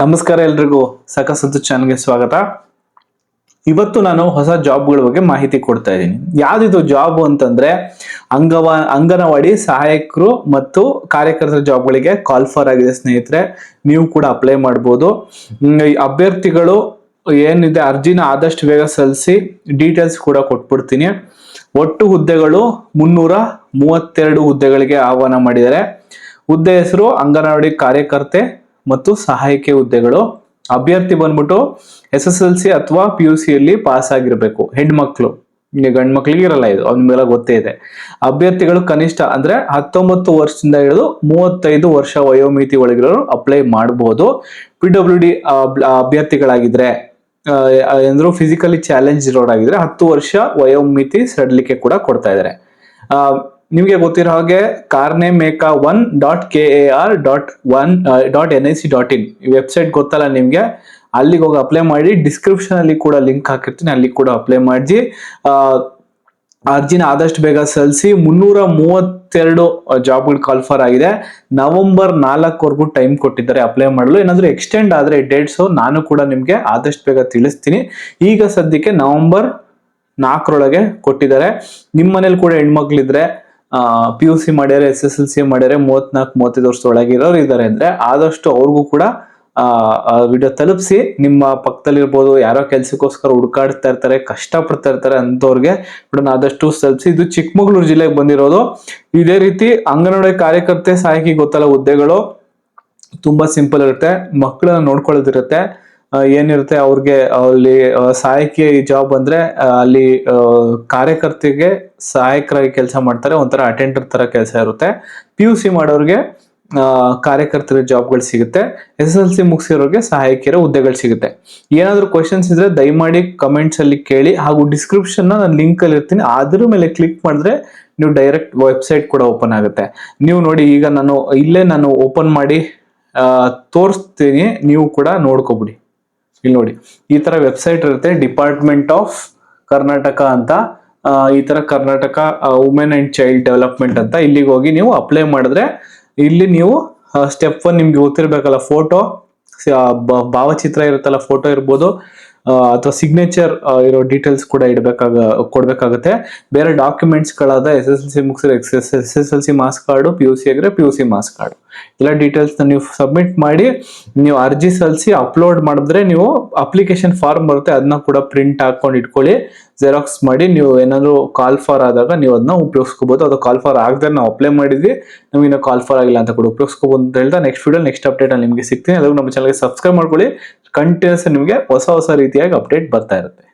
ನಮಸ್ಕಾರ ಎಲ್ರಿಗೂ ಸದ್ದು ಚಾನಲ್ಗೆ ಸ್ವಾಗತ. ಇವತ್ತು ನಾನು ಹೊಸ ಜಾಬ್ಗಳ ಬಗ್ಗೆ ಮಾಹಿತಿ ಕೊಡ್ತಾ ಇದ್ದೀನಿ. ಯಾವ್ದಿದು ಜಾಬ್ ಅಂತಂದ್ರೆ ಅಂಗವ, ಅಂಗನವಾಡಿ ಸಹಾಯಕರು ಮತ್ತು ಕಾರ್ಯಕರ್ತರ ಜಾಬ್ಗಳಿಗೆ ಕಾಲ್ ಫಾರ್ ಆಗಿದೆ ಸ್ನೇಹಿತರೆ. ನೀವು ಕೂಡ ಅಪ್ಲೈ ಮಾಡ್ಬೋದು. ಅಭ್ಯರ್ಥಿಗಳು ಏನಿದೆ ಅರ್ಜಿನ ಆದಷ್ಟು ಬೇಗ ಸಲ್ಲಿಸಿ ಡೀಟೇಲ್ಸ್ ಕೂಡ ಕೊಟ್ಬಿಡ್ತೀನಿ. ಒಟ್ಟು ಹುದ್ದೆಗಳು ಮುನ್ನೂರ ಮೂವತ್ತೆರಡು ಹುದ್ದೆಗಳಿಗೆ ಆಹ್ವಾನ ಮಾಡಿದ್ದಾರೆ. ಹುದ್ದೆ ಹೆಸರು ಅಂಗನವಾಡಿ ಕಾರ್ಯಕರ್ತೆ ಮತ್ತು ಸಹಾಯಕಿ ಹುದ್ದೆಗಳು, ಅಭ್ಯರ್ಥಿ ಬಂದ್ಬಿಟ್ಟು ಎಸ್ ಎಸ್ ಎಲ್ ಸಿ ಅಥವಾ ಪಿ ಯು ಸಿಯಲ್ಲಿ ಪಾಸ್ ಆಗಿರಬೇಕು. ಹೆಣ್ಮಕ್ಳು. ಗಂಡ್ ಮಕ್ಳಿಗೆ ಇರಲ್ಲ ಇದು, ಅವ್ನ ಮೇಲೆ ಗೊತ್ತೇ ಇದೆ. ಅಭ್ಯರ್ಥಿಗಳು ಕನಿಷ್ಠ ಅಂದ್ರೆ ಹತ್ತೊಂಬತ್ತು ವರ್ಷದಿಂದ ಹಿಡಿದು ಮೂವತ್ತೈದು ವರ್ಷ ವಯೋಮಿತಿ ಒಳಗಿರೋರು ಅಪ್ಲೈ ಮಾಡಬಹುದು ಪಿ ಡಬ್ಲ್ಯೂ ಡಿ ಅಭ್ಯರ್ಥಿಗಳಾಗಿದ್ರೆ ಏನಾದ್ರು ಫಿಸಿಕಲಿ ಚಾಲೆಂಜ್ ಇರೋರಾಗಿದ್ರೆ ಹತ್ತು ವರ್ಷ ವಯೋಮಿತಿ ಸಡಿಲಿಕೆ ಕೂಡ ಕೊಡ್ತಾ ಇದ್ದಾರೆ ನಿಮಗೆ ಗೊತ್ತಿರೋ ಹಾಗೆ ಕಾರ್ನೆ ಮೇಕಾ one dot K A R dot one dot N I C dot in. ಈ ವೆಬ್ಸೈಟ್ ಗೊತ್ತಲ್ಲ ನಿಮಗೆ? ಅಲ್ಲಿಗೆ ಹೋಗಿ ಅಪ್ಲೈ ಮಾಡಿ, ಡಿಸ್ಕ್ರಿಪ್ಷನ್ ಅಲ್ಲಿ ಕೂಡ ಲಿಂಕ್ ಹಾಕಿರ್ತೀನಿ, ಅಲ್ಲಿ ಕೂಡ ಅಪ್ಲೈ ಮಾಡಿ ಅರ್ಜಿನ ಆದಷ್ಟು ಬೇಗ ಸಲ್ಲಿಸಿ, ಮುನ್ನೂರ ಮೂವತ್ತೆರಡು ಜಾಬ್ಗಳು ಕಾಲ್ಫರ್ ಆಗಿದೆ. ನವೆಂಬರ್ ನಾಲ್ಕವರೆಗೂ ಟೈಮ್ ಕೊಟ್ಟಿದ್ದಾರೆ ಅಪ್ಲೈ ಮಾಡಲು. ಏನಾದರೂ ಎಕ್ಸ್ಟೆಂಡ್ ಆದರೆ ಡೇಟ್ಸು ನಾನು ಕೂಡ ನಿಮಗೆ ಆದಷ್ಟು ಬೇಗ ತಿಳಿಸ್ತೀನಿ. ಈಗ ಸದ್ಯಕ್ಕೆ ನವೆಂಬರ್ ನಾಲ್ಕರೊಳಗೆ ಕೊಟ್ಟಿದ್ದಾರೆ. ನಿಮ್ಮ ಮನೇಲಿ ಕೂಡ ಹೆಣ್ಮಕ್ಳಿದ್ರೆ ಪಿ ಯು ಸಿ ಮಾಡ್ಯಾರೆ ಎಸ್ ಎಸ್ ಎಲ್ ಸಿ ಮಾಡ್ಯಾರೆ, ಮೂವತ್ನಾಲ್ಕು, ಮೂವತ್ತೈದು ವರ್ಷದ ಇರೋರು ಇದ್ದಾರೆ ಅಂದ್ರೆ ಆದಷ್ಟು ಅವ್ರಿಗೂ ಕೂಡ ವಿಡಿಯೋ ತಲುಪಿಸಿ, ನಿಮ್ಮ ಪಕ್ಕದಲ್ಲಿರ್ಬೋದು ಯಾರೋ ಕೆಲಸಕ್ಕೋಸ್ಕರ ಹುಡುಕಾಡ್ತಾ ಇರ್ತಾರೆ, ಕಷ್ಟಪಡ್ತಾ ಇರ್ತಾರೆ ಅಂಥವ್ರಿಗೆ ವಿಡಿಯೋನ ಆದಷ್ಟು ತಲುಪಿಸಿ. ಇದು ಚಿಕ್ಕಮಗಳೂರು ಜಿಲ್ಲೆಗೆ ಬಂದಿರೋದು. ಇದೇ ರೀತಿ ಅಂಗನವಾಡಿ ಕಾರ್ಯಕರ್ತೆ ಸಹಾಯಕಿ ಗೊತ್ತಲ್ಲ ಹುದ್ದೆಗಳು ತುಂಬಾ ಸಿಂಪಲ್ ಇರುತ್ತೆ, ಮಕ್ಕಳನ್ನ ನೋಡ್ಕೊಳ್ಳೋದಿರುತ್ತೆ. ಏನಿರುತ್ತೆ ಅವ್ರಿಗೆ ಅಲ್ಲಿ ಸಹಾಯಕಿ ಜಾಬ್ ಅಂದ್ರೆ ಅಲ್ಲಿ ಕಾರ್ಯಕರ್ತೆಗೆ ಸಹಾಯಕರಾಗಿ ಕೆಲಸ ಮಾಡ್ತಾರೆ, ಒಂಥರ ಅಟೆಂಡರ್ ತರ ಕೆಲಸ ಇರುತ್ತೆ. ಪಿ ಯು ಸಿ ಮಾಡೋರಿಗೆ ಕಾರ್ಯಕರ್ತರ ಜಾಬ್ಗಳು ಸಿಗುತ್ತೆ. ಎಸ್ ಎಲ್ ಸಿ ಮುಗಿಸಿರೋರಿಗೆ ಸಹಾಯಕಿಯರ ಹುದ್ದೆಗಳು ಸಿಗುತ್ತೆ. ಏನಾದರೂ ಕ್ವಶನ್ಸ್ ಇದ್ರೆ ದಯಮಾಡಿ ಕಮೆಂಟ್ಸ್ ಅಲ್ಲಿ ಕೇಳಿ, ಹಾಗೂ ಡಿಸ್ಕ್ರಿಪ್ಷನ್ ನಾನು ಲಿಂಕ್ ಅಲ್ಲಿ ಇರ್ತೀನಿ. ಅದ್ರ ಮೇಲೆ ಕ್ಲಿಕ್ ಮಾಡಿದ್ರೆ ನೀವು ಡೈರೆಕ್ಟ್ ವೆಬ್ಸೈಟ್ ಕೂಡ ಓಪನ್ ಆಗುತ್ತೆ. ನೀವು ನೋಡಿ, ಈಗ ನಾನು ಇಲ್ಲೇ ನಾನು ಓಪನ್ ಮಾಡಿ ತೋರಿಸ್ತೀನಿ. ನೀವು ಕೂಡ ನೋಡ್ಕೊಬಿಡಿ. ಇಲ್ಲಿ ನೋಡಿ, ಈ ತರ ವೆಬ್ಸೈಟ್ ಇರುತ್ತೆ ಡಿಪಾರ್ಟ್ಮೆಂಟ್ ಆಫ್ ಕರ್ನಾಟಕ ಅಂತ. ಈ ತರ Karnataka women and child development ಅಂತ ಇಲ್ಲಿಗೆ ಹೋಗಿ ನೀವು ಅಪ್ಲೈ ಮಾಡಿದ್ರೆ ಇಲ್ಲಿ ನೀವು ಸ್ಟೆಪ್ ಒನ್ ನಿಮ್ಗೆ ಗೊತ್ತಿರ್ಬೇಕಲ್ಲ ಫೋಟೋ ಭಾವಚಿತ್ರ ಇರುತ್ತಲ್ಲ ಫೋಟೋ ಇರ್ಬೋದು. ಅಥವಾ ಸಿಗ್ನೇಚರ್ ಇರೋ ಡೀಟೇಲ್ಸ್ ಕೂಡ ಇಡಬೇಕಾಗ, ಕೊಡಬೇಕಾಗುತ್ತೆ. ಬೇರೆ ಡಾಕ್ಯುಮೆಂಟ್ಸ್ ಗಳಾದ S S L C ಮುಗಿಸಿದ್ರೆ S S S L C marks card P U C ಆಗಿದ್ರೆ P U C marks card ಎಲ್ಲ ಡೀಟೇಲ್ಸ್ ನೀವು ಸಬ್ಮಿಟ್ ಮಾಡಿ, ನೀವು ಅರ್ಜಿ ಸಲ್ಲಿಸಿ ಅಪ್ಲೋಡ್ ಮಾಡಿದ್ರೆ ನೀವು ಅಪ್ಲಿಕೇಶನ್ ಫಾರ್ಮ್ ಬರುತ್ತೆ ಅದನ್ನ ಕೂಡ ಪ್ರಿಂಟ್ ಹಾಕೊಂಡು ಇಟ್ಕೊಳ್ಳಿ. ಜೆರಾಕ್ಸ್ ಮಾಡಿ ನೀವು ಏನಾದರೂ ಕಾಲ್ ಫಾರ್ ಆದಾಗ ನೀವು ಅದನ್ನ ಉಪಯೋಗಿಸ್ಕೋಬಹುದು ಅದು ಕಾಲ್ ಫಾರ್ ಆಗದೆ ನಾವು ಅಪ್ಲೈ ಮಾಡಿದ್ವಿ. ನಮಗೆ ಇನ್ನೂ ಕಾಲ್ ಫಾರ್ ಆಗಿಲ್ಲ ಅಂತ ಕೂಡ ಉಪಯೋಗಿಸ್ಕೋಬಹುದು ಅಂತ ಹೇಳ್ತಾ ನೆಕ್ಸ್ಟ್ ವೀಡಿಯೋ ನೆಕ್ಸ್ಟ್ ಅಪ್ಡೇಟ್ ಅಲ್ಲಿ ನಿಮಗೆ ಸಿಗ್ತೀನಿ. ಅದಕ್ಕೆ ನಮ್ಮ ಚಾನಲ್ಗೆ ಸಬ್ಸ್ಕ್ರೈಬ್ ಮಾಡ್ಕೊಳ್ಳಿ. ಕಂಟಿನ್ಯೂಸ್ ನಿಮಗೆ ಹೊಸ ಹೊಸ ರೀತಿಯಾಗಿ ಅಪ್ಡೇಟ್ ಬರ್ತಾ ಇರುತ್ತೆ.